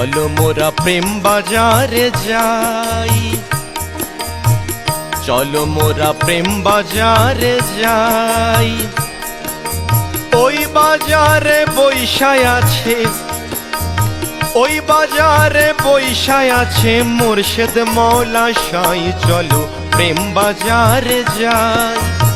চলো মোরা প্রেম বাজারে যাই। চলো মোরা প্রেম বাজারে যাই। ওই বাজারে বৈশায় আছে। ওই বাজারে বৈশায় আছে মুর্শেদ মৌলা সাই। চলো প্রেম বাজারে যাই।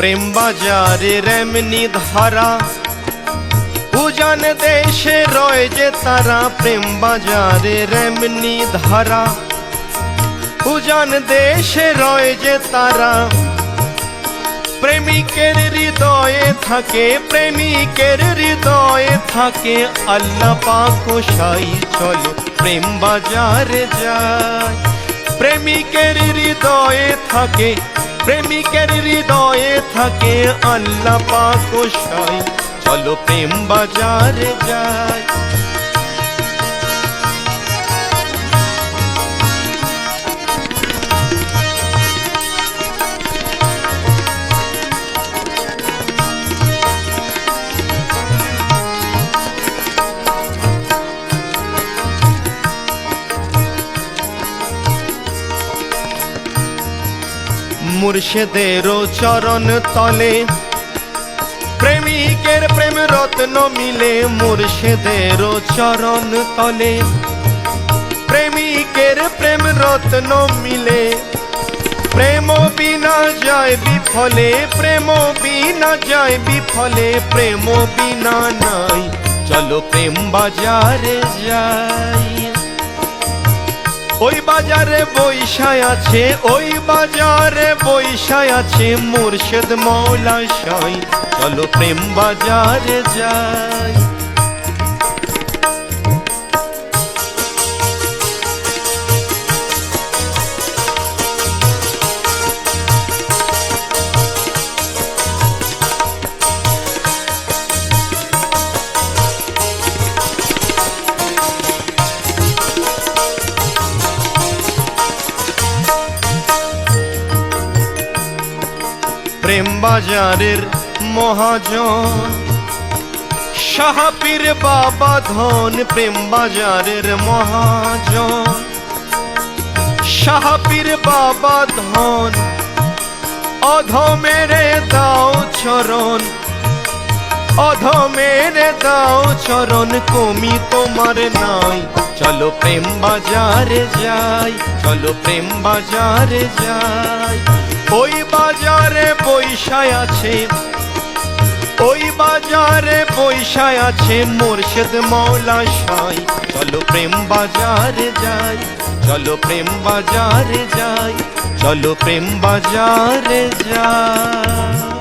প্রেম বাজারে রেমনি ধারা। উজান দেশে রয়ে যে তারা প্রেম বাজারে রেমনি ধারা। উজান দেশে রয়ে যে তারা। প্রেমিকের হৃদয়ে থাকে, প্রেমিকের হৃদয়ে থাকে, আল্লাহ পাক সাই চলো, প্রেম বাজারে যায়। প্রেমিকের হৃদয়ে থাকে প্রেমিকের হৃদয়ে থাকে আল্লাহ পাক সাই চলো প্রেম বাজারে যায় মুর্শেদেরও চরণ তলে। প্রেমিকের প্রেম রত্ন মিলে মুর্শেদেরও চরণ তলে। প্রেমিকের প্রেম রত্ন মিলে প্রেম বিনা যায় বিফলে, প্রেম বিনা যায় বিফলে, প্রেম বিনা নাই। চলো প্রেম বাজারে যাই। ওই বাজারে বৈশায় আছে, ওই বাজারে বৈশায় আছে, মুর্শেদ মৌলা সাই। চলো প্রেম বাজারে যাই। প্রেম বাজারের মহাজন। শাহাপীর বাবা ধন প্রেম বাজারের মহাজন। শাহাপীর বাবা ধন অধমেরে দাও চরণ। অধমেরে দাও চরণ, কমি তোমার নাই। চলো প্রেম বাজারে যাই, চলো প্রেম বাজারে যাই। ওই বাজারে পয়সায় আছে। ওই বাজারে পয়সায় আছে, মোর্শেদ মৌলা সাই। চলো প্রেম বাজারে যাই, চলো প্রেম বাজারে যাই, চলো প্রেম বাজারে যাই।